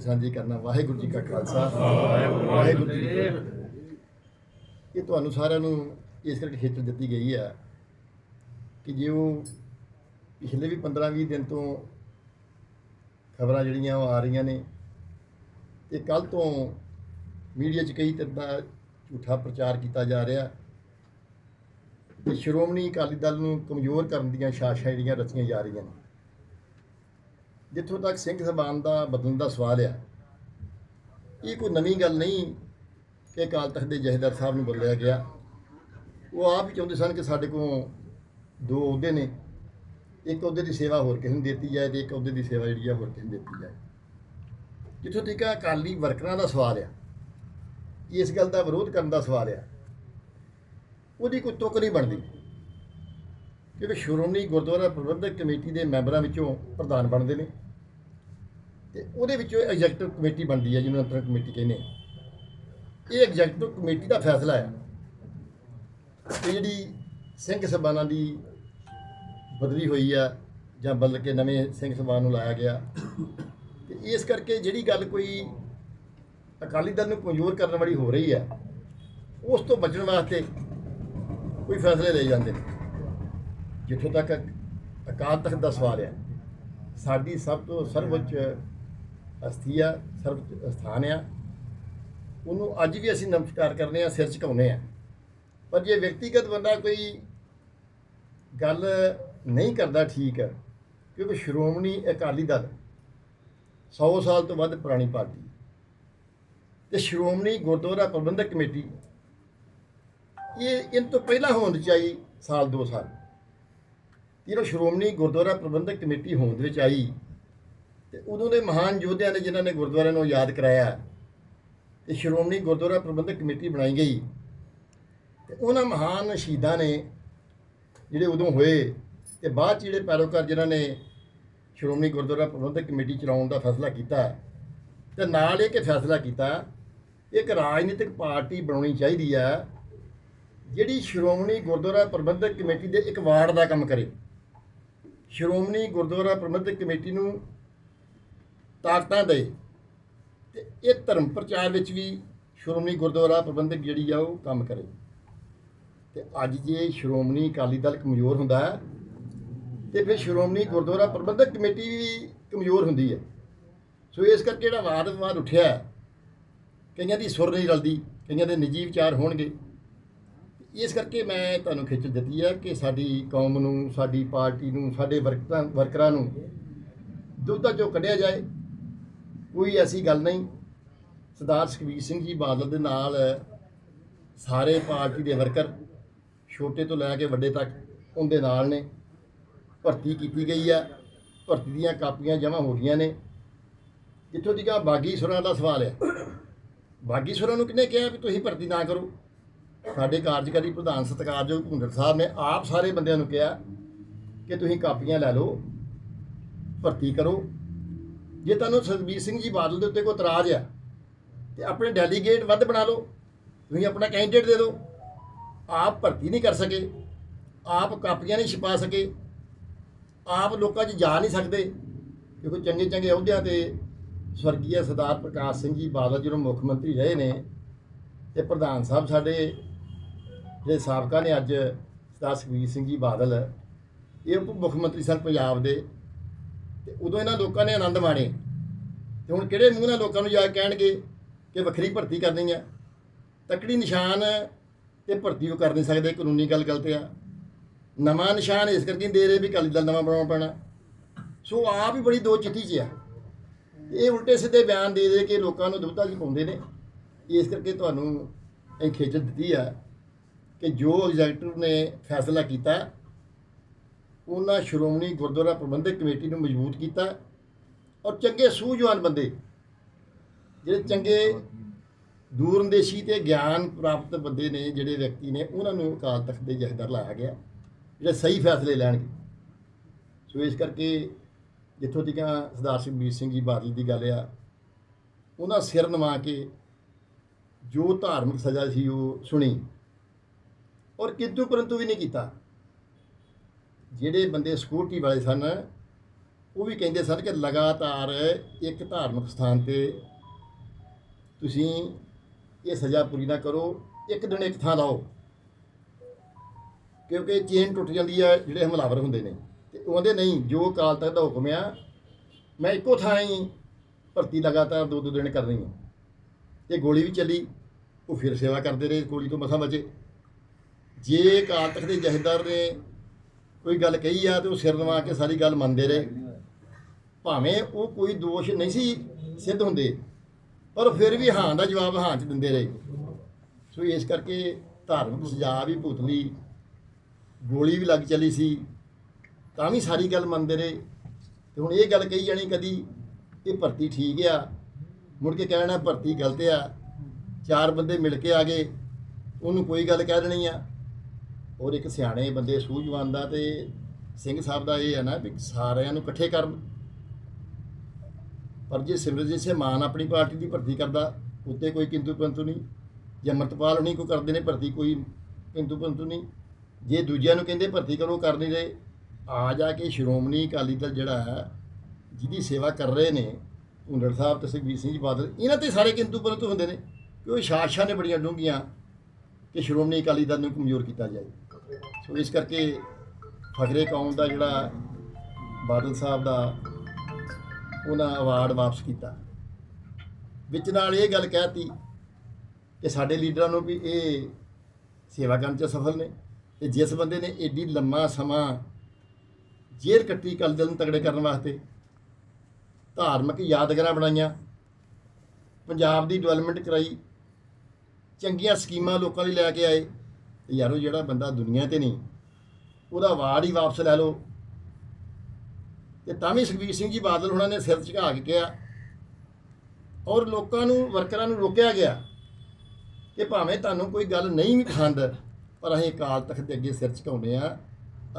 ਸਾਂਝੀ ਕਰਨਾ ਵਾਹਿਗੁਰੂ ਜੀ ਕਾ ਖਾਲਸਾ ਵਾਹਿਗੁਰੂ ਜੀ ਕੀ ਫਤਿਹ। ਇਹ ਤੁਹਾਨੂੰ ਸਾਰਿਆਂ ਨੂੰ ਇਸ ਕਰਕੇ ਖੇਚਲ ਦਿੱਤੀ ਗਈ ਹੈ ਕਿ ਜੇ ਉਹ ਪਿਛਲੇ ਵੀ 15-20 ਦਿਨ ਤੋਂ ਖਬਰਾਂ ਜਿਹੜੀਆਂ ਉਹ ਆ ਰਹੀਆਂ ਨੇ ਤੇ ਕੱਲ ਤੋਂ ਮੀਡੀਆ 'ਚ ਕਈ ਤਰ੍ਹਾਂ ਦਾ ਝੂਠਾ ਪ੍ਰਚਾਰ ਕੀਤਾ ਜਾ ਰਿਹਾ ਕਿ ਸ਼੍ਰੋਮਣੀ ਅਕਾਲੀ ਦਲ ਨੂੰ ਕਮਜ਼ੋਰ ਕਰਨ ਦੀਆਂ ਸਾਜ਼ਿਸ਼ਾਂ ਜਿਹੜੀਆਂ ਰਚੀਆਂ ਜਾ ਰਹੀਆਂ ਨੇ। ਜਿੱਥੋਂ ਤੱਕ ਸਿੰਘ ਸਾਹਿਬਾਨ ਦਾ ਬਦਲਣ ਦਾ ਸਵਾਲ ਆ, ਇਹ ਕੋਈ ਨਵੀਂ ਗੱਲ ਨਹੀਂ ਕਿ ਅਕਾਲ ਤਖਤ ਦੇ ਜਥੇਦਾਰ ਸਾਹਿਬ ਨੂੰ ਬਦਲਿਆ ਗਿਆ। ਉਹ ਆਪ ਹੀ ਚਾਹੁੰਦੇ ਸਨ ਕਿ ਸਾਡੇ ਕੋਲ ਦੋ ਅਹੁਦੇ ਨੇ, ਇੱਕ ਅਹੁਦੇ ਦੀ ਸੇਵਾ ਹੋਰ ਕਿਸੇ ਨੂੰ ਦਿੱਤੀ ਜਾਏ ਤੇ ਇੱਕ ਅਹੁਦੇ ਦੀ ਸੇਵਾ ਜਿਹੜੀ ਆ ਹੋਰ ਕਿਸੇ ਨੂੰ ਦਿੱਤੀ ਜਾਏ। ਜਿੱਥੋਂ ਤੱਕ ਅਕਾਲੀ ਵਰਕਰਾਂ ਦਾ ਸਵਾਲ ਆ, ਇਸ ਗੱਲ ਦਾ ਵਿਰੋਧ ਕਰਨ ਦਾ ਸਵਾਲ ਆ, ਉਹਦੀ ਕੋਈ ਤੁਕ ਨਹੀਂ ਬਣਦੀ। ਕਿਉਂਕਿ ਸ਼੍ਰੋਮਣੀ ਗੁਰਦੁਆਰਾ ਪ੍ਰਬੰਧਕ ਕਮੇਟੀ ਦੇ ਮੈਂਬਰਾਂ ਵਿੱਚੋਂ ਪ੍ਰਧਾਨ ਬਣਦੇ ਨੇ। ਤੇ ਉਹਦੇ ਵਿੱਚੋਂ ਐਗਜ਼ੈਕਟਿਵ ਕਮੇਟੀ ਬਣਦੀ ਹੈ, ਜਿਹਨੂੰ ਅੰਤਰ ਕਮੇਟੀ ਕਹਿੰਦੇ ਆ। ਇਹ ਐਗਜ਼ੈਕਟਿਵ ਕਮੇਟੀ ਦਾ ਫੈਸਲਾ ਹੈ ਕਿ ਜਿਹੜੀ ਸਿੰਘ ਸਭਾਨਾਂ ਦੀ ਬਦਲੀ ਹੋਈ ਆ, ਜਾਂ ਬਦਲ ਕੇ ਨਵੇਂ ਸਿੰਘ ਸਭਾ ਨੂੰ ਲਾਇਆ ਗਿਆ। ਤੇ ਇਸ ਕਰਕੇ ਜਿਹੜੀ ਗੱਲ ਕੋਈ ਅਕਾਲੀ ਦਲ ਨੂੰ ਕਮਜ਼ੋਰ ਕਰਨ ਵਾਲੀ ਹੋ ਰਹੀ ਹੈ ਉਸ ਤੋਂ ਬਚਣ ਵਾਸਤੇ ਕੋਈ ਫੈਸਲੇ ਲਏ ਜਾਂਦੇ ਨੇ। ਜਿੱਥੋਂ ਤੱਕ ਅਕਾਲ ਤਖਤ ਦਾ ਸਵਾਲ ਹੈ, ਸਾਡੀ ਸਭ ਤੋਂ ਸਰਵਉੱਚ ਅਸਥੀ ਆ ਸਰਵ ਸਥਾਨ ਆ। ਉਹਨੂੰ ਅੱਜ ਵੀ ਅਸੀਂ ਨਮਸਕਾਰ ਕਰਨੇ ਆ ਸਿਰ ਝੁਕਾਉਂਦੇ ਆ ਪਰ ਜੇ ਵਿਅਕਤੀਗਤ ਬੰਦਾ ਕੋਈ ਗੱਲ ਨਹੀਂ ਕਰਦਾ ਠੀਕ ਹੈ ਕਿਉਂਕਿ ਸ਼੍ਰੋਮਣੀ ਅਕਾਲੀ ਦਲ 100 ਸਾਲ ਤੋਂ ਵੱਧ ਪੁਰਾਣੀ ਪਾਰਟੀ ਤੇ ਸ਼੍ਰੋਮਣੀ ਗੁਰਦੁਆਰਾ ਪ੍ਰਬੰਧਕ ਕਮੇਟੀ, ਇਹ ਇਨ ਤੋਂ ਪਹਿਲਾਂ ਹੋਣ ਦੀ ਚਾਹੀ ਸਾਲ 2 ਸਾਲ। ਜਦੋਂ ਸ਼੍ਰੋਮਣੀ ਗੁਰਦੁਆਰਾ ਪ੍ਰਬੰਧਕ ਕਮੇਟੀ ਹੋਂਦ ਵਿੱਚ ਆਈ ਤੇ ਉਦੋਂ ਦੇ ਮਹਾਨ ਯੋਧਿਆਂ ਨੇ ਜਿਨ੍ਹਾਂ ਨੇ ਗੁਰਦੁਆਰੇ ਨੂੰ ਯਾਦ ਕਰਾਇਆ, ਤੇ ਸ਼੍ਰੋਮਣੀ ਗੁਰਦੁਆਰਾ ਪ੍ਰਬੰਧਕ ਕਮੇਟੀ ਬਣਾਈ ਗਈ। ਤੇ ਉਹਨਾਂ ਮਹਾਨ ਸ਼ਹੀਦਾਂ ਨੇ ਜਿਹੜੇ ਉਦੋਂ ਹੋਏ ਤੇ ਬਾਅਦ 'ਚ ਜਿਹੜੇ ਪੈਰੋਕਾਰ ਜਿਨ੍ਹਾਂ ਨੇ ਸ਼੍ਰੋਮਣੀ ਗੁਰਦੁਆਰਾ ਪ੍ਰਬੰਧਕ ਕਮੇਟੀ ਚਲਾਉਣ ਦਾ ਫੈਸਲਾ ਕੀਤਾ ਤੇ ਨਾਲ ਇਹ ਕਿ ਫੈਸਲਾ ਕੀਤਾ, ਇੱਕ ਰਾਜਨੀਤਿਕ ਪਾਰਟੀ ਬਣਾਉਣੀ ਚਾਹੀਦੀ ਆ, ਜਿਹੜੀ ਸ਼੍ਰੋਮਣੀ ਗੁਰਦੁਆਰਾ ਪ੍ਰਬੰਧਕ ਕਮੇਟੀ ਦੇ ਇੱਕ ਵਾਰਡ ਦਾ ਕੰਮ ਕਰੇ। ਸ਼੍ਰੋਮਣੀ ਗੁਰਦੁਆਰਾ ਪ੍ਰਬੰਧਕ ਕਮੇਟੀ ਨੂੰ ਤਾਕਤਾਂ ਦੇ ਤੇ ਇਹ ਧਰਮ ਪ੍ਰਚਾਰ ਵਿੱਚ ਵੀ ਸ਼੍ਰੋਮਣੀ ਗੁਰਦੁਆਰਾ ਪ੍ਰਬੰਧਕ ਜਿਹੜੀ ਆ ਉਹ ਕੰਮ ਕਰੇ। ਤੇ ਅੱਜ ਜੇ ਸ਼੍ਰੋਮਣੀ ਅਕਾਲੀ ਦਲ ਕਮਜ਼ੋਰ ਹੁੰਦਾ ਹੈ, ਤੇ ਫਿਰ ਸ਼੍ਰੋਮਣੀ ਗੁਰਦੁਆਰਾ ਪ੍ਰਬੰਧਕ ਕਮੇਟੀ ਵੀ ਕਮਜ਼ੋਰ ਹੁੰਦੀ ਹੈ। ਸੋ ਇਸ ਕਰਕੇ ਜਿਹੜਾ ਵਾਦ ਵਿਵਾਦ ਉੱਠਿਆ ਕਈਆਂ ਦੀ ਸੁਰ ਨਹੀਂ ਰਲਦੀ, ਕਈਆਂ ਦੇ ਨਿੱਜੀ ਵਿਚਾਰ ਹੋਣਗੇ। ਇਸ ਕਰਕੇ ਮੈਂ ਤੁਹਾਨੂੰ ਖਿੱਚ ਦਿੱਤੀ ਹੈ ਕਿ ਸਾਡੀ ਕੌਮ ਨੂੰ, ਸਾਡੀ ਪਾਰਟੀ ਨੂੰ, ਸਾਡੇ ਵਰਕਰਾਂ ਵਰਕਰਾਂ ਨੂੰ ਦੁੱਧਾ ਚੋਂ ਕੱਢਿਆ ਜਾਏ। ਕੋਈ ਐਸੀ ਗੱਲ ਨਹੀਂ। ਸਰਦਾਰ ਸੁਖਬੀਰ ਸਿੰਘ ਜੀ ਬਾਦਲ ਦੇ ਨਾਲ ਸਾਰੇ ਪਾਰਟੀ ਦੇ ਵਰਕਰ ਛੋਟੇ ਤੋਂ ਲੈ ਕੇ ਵੱਡੇ ਤੱਕ ਉਹਦੇ ਨਾਲ ਨੇ। ਭਰਤੀ ਕੀਤੀ ਗਈ ਹੈ। ਭਰਤੀ ਦੀਆਂ ਕਾਪੀਆਂ ਜਮ੍ਹਾਂ ਹੋ ਗਈਆਂ ਨੇ। ਜਿੱਥੋਂ ਤੱਕ ਬਾਗੀ ਸੁਰਾਂ ਦਾ ਸਵਾਲ ਹੈ। ਬਾਗੀ ਸੁਰਾਂ ਨੂੰ ਕਿਹਨੇ ਕਿਹਾ ਵੀ ਤੁਸੀਂ ਭਰਤੀ ਨਾ ਕਰੋ? ਸਾਡੇ ਕਾਰਜਕਾਰੀ ਪ੍ਰਧਾਨ ਸਤਿਕਾਰਯੋਗ ਭੁੰਦਰ ਸਾਹਿਬ ਨੇ ਆਪ ਸਾਰੇ ਬੰਦਿਆਂ ਨੂੰ ਕਿਹਾ ਕਿ ਤੁਸੀਂ ਕਾਪੀਆਂ ਲੈ ਲਓ, ਭਰਤੀ ਕਰੋ। ਜੇ ਤੁਹਾਨੂੰ ਸੁਖਬੀਰ ਸਿੰਘ ਜੀ ਬਾਦਲ ਦੇ ਉੱਤੇ ਕੋਈ ਇਤਰਾਜ਼ ਆ, ਤੇ ਆਪਣੇ ਡੈਲੀਗੇਟ ਵੱਧ ਬਣਾ ਲਓ, ਤੁਸੀਂ ਆਪਣਾ ਕੈਂਡੀਡੇਟ ਦੇ ਦਿਓ। ਆਪ ਭਰਤੀ ਨਹੀਂ ਕਰ ਸਕੇ, ਆਪ ਕਾਪੀਆਂ ਨਹੀਂ ਛਪਾ ਸਕੇ, ਆਪ ਲੋਕਾਂ 'ਚ ਜਾ ਨਹੀਂ ਸਕਦੇ। ਕਿਉਂਕਿ ਚੰਗੇ ਚੰਗੇ ਅਹੁਦਿਆਂ ਤੇ ਸਵਰਗੀਆ ਸਰਦਾਰ ਪ੍ਰਕਾਸ਼ ਸਿੰਘ ਜੀ ਬਾਦਲ ਜਦੋਂ ਮੁੱਖ ਮੰਤਰੀ ਰਹੇ ਨੇ ਤੇ ਪ੍ਰਧਾਨ ਸਾਹਿਬ ਸਾਡੇ ਜਿਹੜੇ ਸਾਬਕਾ ਨੇ ਅੱਜ ਸਰਦਾਰ ਸੁਖਬੀਰ ਸਿੰਘ ਜੀ ਬਾਦਲ, ਇਹ ਉਪ ਮੁੱਖ ਮੰਤਰੀ ਸਨ ਪੰਜਾਬ ਦੇ। ਤੇ ਉਦੋਂ ਇਹਨਾਂ ਲੋਕਾਂ ਨੇ ਆਨੰਦ ਮਾਣੇ। ਤੇ ਹੁਣ ਕਿਹੜੇ ਮੂੰਹ ਨਾਲ ਲੋਕਾਂ ਨੂੰ ਜਾ ਕੇ ਕਹਿਣਗੇ ਕਿ ਵੱਖਰੀ ਭਰਤੀ ਕਰਨੀ ਹੈ ਤਕੜੀ ਨਿਸ਼ਾਨ ਤੇ ਭਰਤੀ ਉਹ ਕਰ ਨਹੀਂ ਸਕਦੇ, ਕਾਨੂੰਨੀ ਗੱਲ ਗਲਤ ਆ। ਨਵਾਂ ਨਿਸ਼ਾਨ ਇਸ ਕਰਕੇ ਨਹੀਂ ਦੇ ਰਹੇ ਵੀ ਅਕਾਲੀ ਦਲ ਨਵਾਂ ਬਣਾਉਣਾ ਪੈਣਾ। ਸੋ ਆਪ ਹੀ ਬੜੀ ਦੋ ਚਿੱਠੀ 'ਚ ਆ। ਇਹ ਉਲਟੇ ਸਿੱਧੇ ਬਿਆਨ ਦੇ ਦੇ ਕੇ ਲੋਕਾਂ ਨੂੰ ਦੁਬਤਾ ਜੀ ਪਾਉਂਦੇ ਨੇ। ਇਸ ਕਰਕੇ ਤੁਹਾਨੂੰ ਇਹ ਖੇਚਲ ਦਿੱਤੀ ਆ। ਕਿ ਜੋ ਐਗਜ਼ੈਕਟਿਵ ਨੇ ਫੈਸਲਾ ਕੀਤਾ, ਉਹਨਾਂ ਸ਼੍ਰੋਮਣੀ ਗੁਰਦੁਆਰਾ ਪ੍ਰਬੰਧਕ ਕਮੇਟੀ ਨੂੰ ਮਜ਼ਬੂਤ ਕੀਤਾ ਔਰ ਚੰਗੇ ਸੂਝਵਾਨ ਬੰਦੇ, ਜਿਹੜੇ ਚੰਗੇ ਦੂਰੰਦੇਸ਼ੀ ਤੇ ਗਿਆਨ ਪ੍ਰਾਪਤ ਬੰਦੇ ਨੇ, ਜਿਹੜੇ ਵਿਅਕਤੀ ਨੇ, ਉਹਨਾਂ ਨੂੰ ਅਕਾਲ ਤਖਤ ਦੇ ਜਥੇਦਾਰ ਲਾਇਆ ਗਿਆ, ਜਿਹੜੇ ਸਹੀ ਫੈਸਲੇ ਲੈਣਗੇ। ਸੋ ਇਸ ਕਰਕੇ ਜਿੱਥੋਂ ਤੱਕ ਸਰਦਾਰ ਸੁਖਬੀਰ ਸਿੰਘ ਜੀ ਬਾਦਲ ਦੀ ਗੱਲ ਆ, ਉਹਨਾਂ ਸਿਰ ਨਵਾ ਕੇ ਜੋ ਧਾਰਮਿਕ ਸਜ਼ਾ ਸੀ ਉਹ ਸੁਣੀ। ਔਰ ਕਿੰਤੂ ਪਰੰਤੂ ਵੀ ਨਹੀਂ ਕੀਤਾ। ਜਿਹੜੇ ਬੰਦੇ ਸਿਕਿਉਰਟੀ ਵਾਲੇ ਸਨ, ਉਹ ਵੀ ਕਹਿੰਦੇ ਸਨ ਕਿ ਲਗਾਤਾਰ ਇੱਕ ਧਾਰਮਿਕ ਸਥਾਨ ਤੇ ਤੁਸੀਂ ਇਹ ਸਜ਼ਾ ਪੂਰੀ ਨਾ ਕਰੋ, ਇੱਕ ਦਿਨ ਇੱਕ ਥਾਂ ਲਾਓ। ਕਿਉਂਕਿ ਚੇਨ ਟੁੱਟ ਜਾਂਦੀ ਹੈ, ਜਿਹੜੇ ਹਮਲਾਵਰ ਹੁੰਦੇ ਨੇ। ਤੇ ਉਹਦੇ ਨਹੀਂ, ਜੋ ਅਕਾਲ ਤਖਤ ਦਾ ਹੁਕਮ ਆ, ਮੈਂ ਇੱਕੋ ਥਾਂ ਹੀ ਭਰਤੀ ਲਗਾਤਾਰ ਦੋ ਦੋ ਦਿਨ ਕਰਨੀ ਹੈ। ਤੇ ਗੋਲੀ ਵੀ ਚੱਲੀ, ਉਹ ਫਿਰ ਸੇਵਾ ਕਰਦੇ ਰਹੇ, ਗੋਲੀ ਤੋਂ ਮਸਾਂ ਬਚੇ। ਜੇ ਅਕਾਲ ਤਖਤ ਦੇ ਜਥੇਦਾਰ ਨੇ ਕੋਈ ਗੱਲ ਕਹੀ ਆ ਤੇ ਉਹ ਸਿਰ ਨਵਾ ਕੇ ਸਾਰੀ ਗੱਲ ਮੰਨਦੇ ਰਹੇ। ਭਾਵੇਂ ਉਹ ਕੋਈ ਦੋਸ਼ ਨਹੀਂ ਸੀ ਸਿੱਧ ਹੁੰਦੇ, ਪਰ ਫਿਰ ਵੀ ਹਾਂ ਦਾ ਜਵਾਬ ਹਾਂ ਚ ਦਿੰਦੇ ਰਹੇ। ਸੋ ਇਸ ਕਰਕੇ ਧਾਰਮਿਕ ਸਜ਼ਾ ਵੀ ਭੁਗਤਲੀ ਗੋਲੀ ਵੀ ਲੱਗ ਚਲੀ ਸੀ, ਤਾਂ ਵੀ ਸਾਰੀ ਗੱਲ ਮੰਨਦੇ ਰਹੇ। ਤੇ ਹੁਣ ਇਹ ਗੱਲ ਕਹੀ ਜਾਣੀ ਕਦੀ, ਇਹ ਭਰਤੀ ਠੀਕ ਆ। ਮੁੜ ਕੇ ਕਹਿਣਾ ਭਰਤੀ ਗਲਤ ਆ। ਚਾਰ ਬੰਦੇ ਮਿਲ ਕੇ ਆ ਗਏ, ਉਹਨੂੰ ਕੋਈ ਗੱਲ ਕਹਿ ਦੇਣੀ ਆ। ਔਰ ਇੱਕ ਸਿਆਣੇ ਬੰਦੇ ਸੂਝਵਾਨ ਦਾ ਤੇ ਸਿੰਘ ਸਾਹਿਬ ਦਾ ਇਹ ਹੈ ਨਾ ਵੀ ਸਾਰਿਆਂ ਨੂੰ ਇਕੱਠੇ ਕਰਨ। ਪਰ ਜੇ ਸਿਮਰਜੀਤ ਸਿੰਘ ਮਾਨ ਆਪਣੀ ਪਾਰਟੀ ਦੀ ਭਰਤੀ ਕਰਦਾ, ਉੱਤੇ ਕੋਈ ਕਿੰਤੂ ਪਰੰਤੂ ਨਹੀਂ। ਜੇ ਅਮਰਤਪਾਲ ਹੁਣੀ ਕੋ ਕਰਦੇ ਨੇ ਭਰਤੀ, ਕੋਈ ਕਿੰਤੂ ਪਰੰਤੂ ਨਹੀਂ। ਜੇ ਦੂਜਿਆਂ ਨੂੰ ਕਹਿੰਦੇ ਭਰਤੀ ਕਰੋ ਕਰ ਨਹੀਂ ਰਹੇ। ਆ ਜਾ ਕੇ ਸ਼੍ਰੋਮਣੀ ਅਕਾਲੀ ਦਲ ਜਿਹੜਾ ਹੈ, ਜਿਹਦੀ ਸੇਵਾ ਕਰ ਰਹੇ ਨੇ ਹੁੰਡੜ ਸਾਹਿਬ ਤੇ ਸੁਖਬੀਰ ਸਿੰਘ ਜੀ ਬਾਦਲ, ਇਹਨਾਂ ਤੇ ਸਾਰੇ ਕਿੰਤੂ ਪਰੰਤੂ ਹੁੰਦੇ ਨੇ ਕਿ ਉਹ ਸ਼ਾਸਕਾਂ ਨੇ ਬੜੀਆਂ ਡੂੰਘੀਆਂ ਕਿ ਸ਼੍ਰੋਮਣੀ ਅਕਾਲੀ ਦਲ ਨੂੰ ਕਮਜ਼ੋਰ ਕੀਤਾ ਜਾਏ। ਸੋ ਇਸ ਕਰਕੇ ਫਖਰੇ ਕੌਮ ਦਾ ਜਿਹੜਾ ਬਾਦਲ ਸਾਹਿਬ ਦਾ ਉਹਨਾਂ ਅਵਾਰਡ ਵਾਪਸ ਕੀਤਾ। ਵਿੱਚ ਨਾਲ ਇਹ ਗੱਲ ਕਹਿਤੀ ਕਿ ਸਾਡੇ ਲੀਡਰਾਂ ਨੂੰ ਵੀ ਇਹ ਸੇਵਾ ਕਰਨ ਚ ਸਫਲ ਨੇ ਤੇ ਜਿਸ ਬੰਦੇ ਨੇ ਏਡੀ ਲੰਮਾ ਸਮਾਂ ਜੇਲ੍ਹ ਕੱਟੀ ਕਲ ਦਿਲ ਨੂੰ ਤਗੜੇ ਕਰਨ ਵਾਸਤੇ ਧਾਰਮਿਕ ਯਾਦਗਾਰਾਂ ਬਣਾਈਆਂ, ਪੰਜਾਬ ਦੀ ਡਿਵੈਲਪਮੈਂਟ ਕਰਾਈ, ਚੰਗੀਆਂ ਸਕੀਮਾਂ ਲੋਕਾਂ ਲਈ ਲੈ ਕੇ ਆਏ ਯਾਰੋ ਜਿਹੜਾ ਬੰਦਾ ਦੁਨੀਆ ਤੇ ਨਹੀਂ, ਉਹਦਾ ਵਾਰਡ ਹੀ ਵਾਪਸ ਲੈ ਲਓ। ਤੇ ਤਾਂ ਵੀ ਸੁਖਬੀਰ ਸਿੰਘ ਜੀ ਬਾਦਲ ਉਹਨਾਂ ਨੇ ਸਿਰ ਝੁਕਾ ਕੇ ਕਿਹਾ, ਔਰ ਲੋਕਾਂ ਨੂੰ, ਵਰਕਰਾਂ ਨੂੰ ਰੋਕਿਆ ਗਿਆ ਕਿ ਭਾਵੇਂ ਤੁਹਾਨੂੰ ਕੋਈ ਗੱਲ ਨਹੀਂ ਵੀ ਪਸੰਦ, ਪਰ ਅਸੀਂ ਅਕਾਲ ਤਖਤ ਦੇ ਅੱਗੇ ਸਿਰ ਝੁਕਾਉਂਦੇ ਆ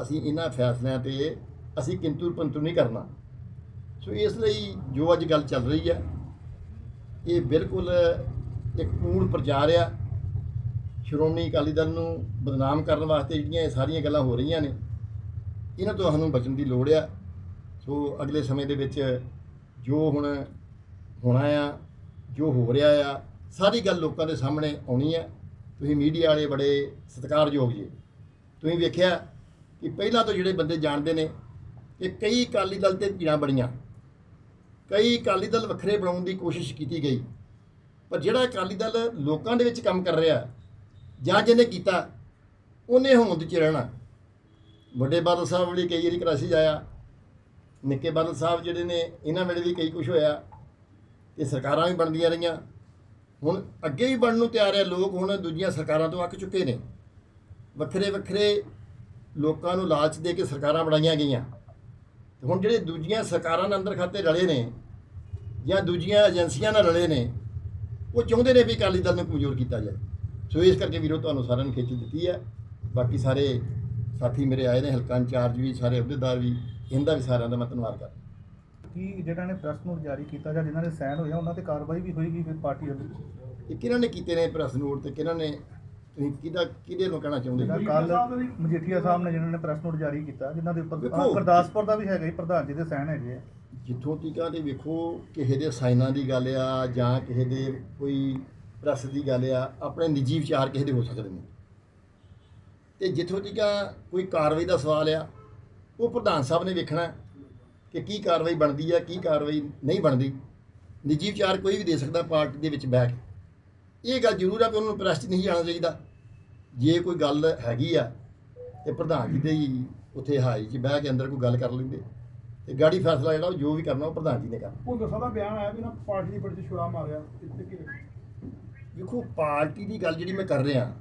ਅਸੀਂ ਇਹਨਾਂ ਫੈਸਲਿਆਂ ਤੇ, ਅਸੀਂ ਕਿੰਤੂ ਪੰਤੂ ਨਹੀਂ ਕਰਨਾ। ਸੋ ਇਸ ਲਈ ਜੋ ਅੱਜ ਗੱਲ ਚੱਲ ਰਹੀ ਹੈ, ਇਹ ਬਿਲਕੁਲ ਇੱਕ ਕੂੜ ਪ੍ਰਚਾਰ ਆ। ਸ਼੍ਰੋਮਣੀ ਅਕਾਲੀ ਦਲ ਨੂੰ ਬਦਨਾਮ ਕਰਨ ਵਾਸਤੇ ਜਿਹੜੀਆਂ ਇਹ ਸਾਰੀਆਂ ਗੱਲਾਂ ਹੋ ਰਹੀਆਂ ਨੇ, ਇਹਨਾਂ ਤੋਂ ਸਾਨੂੰ ਬਚਣ ਦੀ ਲੋੜ ਆ। ਸੋ ਅਗਲੇ ਸਮੇਂ ਦੇ ਵਿੱਚ ਜੋ ਹੁਣ ਹੋਣਾ ਆ, ਜੋ ਹੋ ਰਿਹਾ ਆ, ਸਾਰੀ ਗੱਲ ਲੋਕਾਂ ਦੇ ਸਾਹਮਣੇ ਆਉਣੀ ਆ। ਤੁਸੀਂ ਮੀਡੀਆ ਵਾਲੇ ਬੜੇ ਸਤਿਕਾਰਯੋਗ ਜੀ। ਤੁਸੀਂ ਵੇਖਿਆ ਕਿ ਪਹਿਲਾਂ ਤੋਂ ਜਿਹੜੇ ਬੰਦੇ ਜਾਣਦੇ ਨੇ ਕਿ ਕਈ ਅਕਾਲੀ ਦਲ ਤੇ ਭੀੜਾਂ ਬੜੀਆਂ ਕਈ ਅਕਾਲੀ ਦਲ ਵੱਖਰੇ ਬਣਾਉਣ ਦੀ ਕੋਸ਼ਿਸ਼ ਕੀਤੀ ਗਈ। ਪਰ ਜਿਹੜਾ ਅਕਾਲੀ ਦਲ ਲੋਕਾਂ ਦੇ ਵਿੱਚ ਕੰਮ ਕਰ ਰਿਹਾ ਜਾਂ ਜਿਹਨੇ ਕੀਤਾ, ਉਹਨੇ ਹੋਂਦ 'ਚ ਰਹਿਣਾ। ਵੱਡੇ ਬਾਦਲ ਸਾਹਿਬ ਵੇਲੇ ਕਈ ਵਾਰੀ ਕਰਾਸੀ ਜਾਇਆ ਨਿੱਕੇ ਬਾਦਲ ਸਾਹਿਬ ਜਿਹੜੇ ਨੇ, ਇਹਨਾਂ ਵੇਲੇ ਵੀ ਕਈ ਕੁਝ ਹੋਇਆ। ਤੇ ਸਰਕਾਰਾਂ ਵੀ ਬਣਦੀਆਂ ਰਹੀਆਂ। ਹੁਣ ਅੱਗੇ ਵੀ ਬਣਨ ਨੂੰ ਤਿਆਰ ਹੈ ਲੋਕ, ਹੁਣ ਦੂਜੀਆਂ ਸਰਕਾਰਾਂ ਤੋਂ ਅੱਕ ਚੁੱਕੇ ਨੇ। ਵੱਖਰੇ ਵੱਖਰੇ ਲੋਕਾਂ ਨੂੰ ਲਾਲਚ ਦੇ ਕੇ ਸਰਕਾਰਾਂ ਬਣਾਈਆਂ ਗਈਆਂ। ਹੁਣ ਜਿਹੜੇ ਦੂਜੀਆਂ ਸਰਕਾਰਾਂ ਨਾਲ ਅੰਦਰ ਖਾਤੇ ਰਲੇ ਨੇ, ਜਾਂ ਦੂਜੀਆਂ ਏਜੰਸੀਆਂ ਨਾਲ ਰਲੇ ਨੇ, ਉਹ ਚਾਹੁੰਦੇ ਨੇ ਵੀ ਅਕਾਲੀ ਦਲ ਨੂੰ ਕਮਜ਼ੋਰ ਕੀਤਾ ਜਾਏ। ਸੋ ਇਸ ਕਰਕੇ ਵੀਰੋ ਤੁਹਾਨੂੰ ਸਾਰਿਆਂ ਨੂੰ ਖੇਚਲ ਦਿੱਤੀ ਹੈ ਬਾਕੀ ਸਾਰੇ ਸਾਥੀ ਮੇਰੇ ਆਏ ਨੇ ਹਲਕਾ ਇੰਚਾਰਜ ਵੀ ਸਾਰੇ ਅਹੁਦੇਦਾਰ ਵੀ ਇਹਨਾਂ ਵੀ ਸਾਰਿਆਂ ਦਾ ਮੈਂ ਧੰਨਵਾਦ ਕਰਦਾ। ਕੀ ਜਿਹੜਾ ਨੇ ਪ੍ਰੈਸ ਨੋਟ ਜਾਰੀ ਕੀਤਾ ਜਾਂ ਜਿਨ੍ਹਾਂ ਨੇ ਸਾਈਨ ਹੋਇਆ ਉਹਨਾਂ ਤੇ ਕਾਰਵਾਈ ਵੀ ਹੋਏਗੀ ਫਿਰ ਪਾਰਟੀ ਵੱਲੋਂ? ਇਹ ਕਿਹਨਾਂ ਨੇ ਕੀਤੇ ਨੇ ਪ੍ਰੈਸ ਨੋਟ ਤੇ ਕਿਹਨਾਂ ਨੇ ਤੁਸੀਂ ਕਿਹਦਾ ਕਿਹਦੇ ਨੂੰ ਕਹਿਣਾ ਚਾਹੁੰਦੇ ਹੋ? ਕੱਲ ਮਜੀਠੀਆ ਸਾਹਿਬ ਨੇ ਜਿਨ੍ਹਾਂ ਨੇ ਪ੍ਰੈਸ ਨੋਟ ਜਾਰੀ ਕੀਤਾ ਜਿਨ੍ਹਾਂ ਦੇ ਉੱਪਰ ਗੁਰਦਾਸਪੁਰ ਦਾ ਵੀ ਹੈਗਾ ਜੀ ਪ੍ਰਧਾਨ ਜੀ ਦੇ ਸਾਈਨ ਹੈਗੇ ਆ। ਜਿੱਥੋਂ ਤੀਕਾਂ ਦੇ ਵੇਖੋ ਕਿਸੇ ਦੇ ਸਾਈਨਾਂ ਦੀ ਗੱਲ ਆ ਜਾਂ ਕਿਸੇ ਦੇ ਕੋਈ ਪ੍ਰੈਸ ਦੀ ਗੱਲ ਆ, ਆਪਣੇ ਨਿੱਜੀ ਵਿਚਾਰ ਕਿਸੇ ਦੇ ਹੋ ਸਕਦੇ ਨੇ। ਤੇ ਜਿੱਥੋਂ ਤੀਕਾਂ ਕੋਈ ਕਾਰਵਾਈ ਦਾ ਸਵਾਲ ਆ, ਉਹ ਪ੍ਰਧਾਨ ਸਾਹਿਬ ਨੇ ਵੇਖਣਾ ਕਿ ਕੀ ਕਾਰਵਾਈ ਬਣਦੀ ਆ, ਕੀ ਕਾਰਵਾਈ ਨਹੀਂ ਬਣਦੀ। ਨਿੱਜੀ ਵਿਚਾਰ ਕੋਈ ਵੀ ਦੇ ਸਕਦਾ ਪਾਰਟੀ ਦੇ ਵਿੱਚ ਬੈਠ ਕੇ। ਇਹ ਗੱਲ ਜ਼ਰੂਰ ਆ ਕਿ ਉਹਨੂੰ ਪ੍ਰੈਸ 'ਚ ਨਹੀਂ ਜਾਣਾ ਚਾਹੀਦਾ। ਜੇ ਕੋਈ ਗੱਲ ਹੈਗੀ ਆ, ਤੇ ਪ੍ਰਧਾਨ ਜੀ ਦੇ ਉੱਥੇ ਹਾਈ 'ਚ ਬਹਿ ਕੇ ਅੰਦਰ ਕੋਈ ਗੱਲ ਕਰ ਲੈਂਦੇ। ਤੇ ਗਾੜੀ ਫੈਸਲਾ ਜਿਹੜਾ ਉਹ ਜੋ ਵੀ ਕਰਨਾ, ਉਹ ਪ੍ਰਧਾਨ ਜੀ ਨੇ ਕਰਨਾ। ਉਹ ਦੱਸਦਾ ਬਿਆਨ ਆਇਆ ਵੀ ਨਾ ਪਾਰਟੀ ਦੀ ਬੜੀ ਛੁਰਾ ਮਾਰਿਆ। ਵੇਖੋ, ਪਾਰਟੀ ਦੀ ਗੱਲ ਜਿਹੜੀ ਮੈਂ ਕਰ ਰਿਹਾ,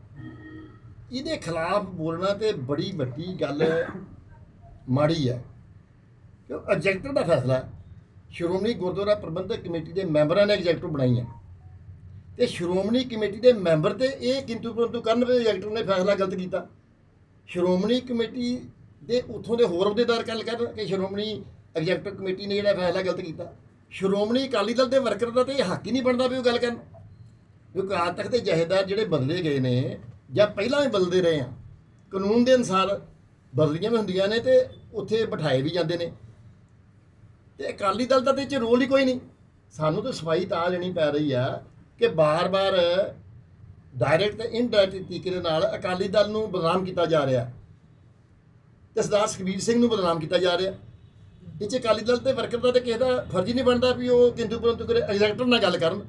ਇਹਦੇ ਖਿਲਾਫ ਬੋਲਣਾ ਤੇ ਬੜੀ ਵੱਡੀ ਗੱਲ ਮਾੜੀ ਹੈ। ਕਿਉਂ? ਐਗਜ਼ੈਕਟਿਵ ਦਾ ਫੈਸਲਾ ਸ਼੍ਰੋਮਣੀ ਗੁਰਦੁਆਰਾ ਪ੍ਰਬੰਧਕ ਕਮੇਟੀ ਦੇ ਮੈਂਬਰਾਂ ਨੇ ਐਗਜ਼ੈਕਟਿਵ ਬਣਾਈ ਹੈ। ਤੇ ਸ਼੍ਰੋਮਣੀ ਕਮੇਟੀ ਦੇ ਮੈਂਬਰ ਤੇ ਇਹ ਕਿੰਤੂ ਪਰੰਤੂ ਕਰਨ ਵੀ ਐਗਜ਼ੈਕਟਿਵ ਨੇ ਫੈਸਲਾ ਗਲਤ ਕੀਤਾ। ਸ਼੍ਰੋਮਣੀ ਕਮੇਟੀ ਦੇ ਉੱਥੋਂ ਦੇ ਹੋਰ ਅਹੁਦੇਦਾਰ ਗੱਲ ਕਰਨ ਕਿ ਸ਼੍ਰੋਮਣੀ ਐਗਜ਼ੈਕਟਿਵ ਕਮੇਟੀ ਨੇ ਜਿਹੜਾ ਫੈਸਲਾ ਗਲਤ ਕੀਤਾ। ਸ਼੍ਰੋਮਣੀ ਅਕਾਲੀ ਦਲ ਦੇ ਵਰਕਰ ਦਾ ਤੇ ਇਹ ਹੱਕ ਹੀ ਨਹੀਂ ਬਣਦਾ ਵੀ ਉਹ ਗੱਲ ਕਰਨ। ਜੋ ਆਜ ਤੱਕ ਦੇ ਜਹੇਦਾਰ ਜਿਹੜੇ ਬਦਲੇ ਗਏ ਨੇ ਜਾਂ ਪਹਿਲਾਂ ਵੀ ਬਦਲਦੇ ਰਹੇ ਆ, ਕਾਨੂੰਨ ਦੇ ਅਨਸਾਰ ਬਦਲੀਆਂ ਵੀ ਹੁੰਦੀਆਂ ਨੇ ਤੇ ਉੱਥੇ ਬਿਠਾਏ ਵੀ ਜਾਂਦੇ ਨੇ। ਤੇ ਅਕਾਲੀ ਦਲ ਦਾ ਤੇ 'ਚ ਰੋਲ ਹੀ ਕੋਈ ਨਹੀਂ। ਸਾਨੂੰ ਤਾਂ ਸਫ਼ਾਈ ਤਾਂ ਲੈਣੀ ਪੈ ਰਹੀ ਆ ਕਿ ਬਾਰ-ਬਾਰ ਡਾਇਰੈਕਟ ਤੇ ਇਨਡਾਇਰੈਕਟ ਤਰੀਕੇ ਦੇ ਨਾਲ ਅਕਾਲੀ ਦਲ ਨੂੰ ਬਦਨਾਮ ਕੀਤਾ ਜਾ ਰਿਹਾ। ਤੇ ਸਰਦਾਰ ਸੁਖਬੀਰ ਸਿੰਘ ਨੂੰ ਬਦਨਾਮ ਕੀਤਾ ਜਾ ਰਿਹਾ। ਇਹ 'ਚ ਅਕਾਲੀ ਦਲ ਤੇ ਵਰਕਰ ਦਾ ਤੇ ਕਿਸੇ ਦਾ ਫਰਜ਼ ਹੀ ਨਹੀਂ ਬਣਦਾ ਵੀ ਉਹ ਕਿੰਦੂ ਪਰੰਤੂ ਕਰੇ ਐਗਜ਼ੈਕਟਿਵ ਨਾਲ ਗੱਲ ਕਰਨ।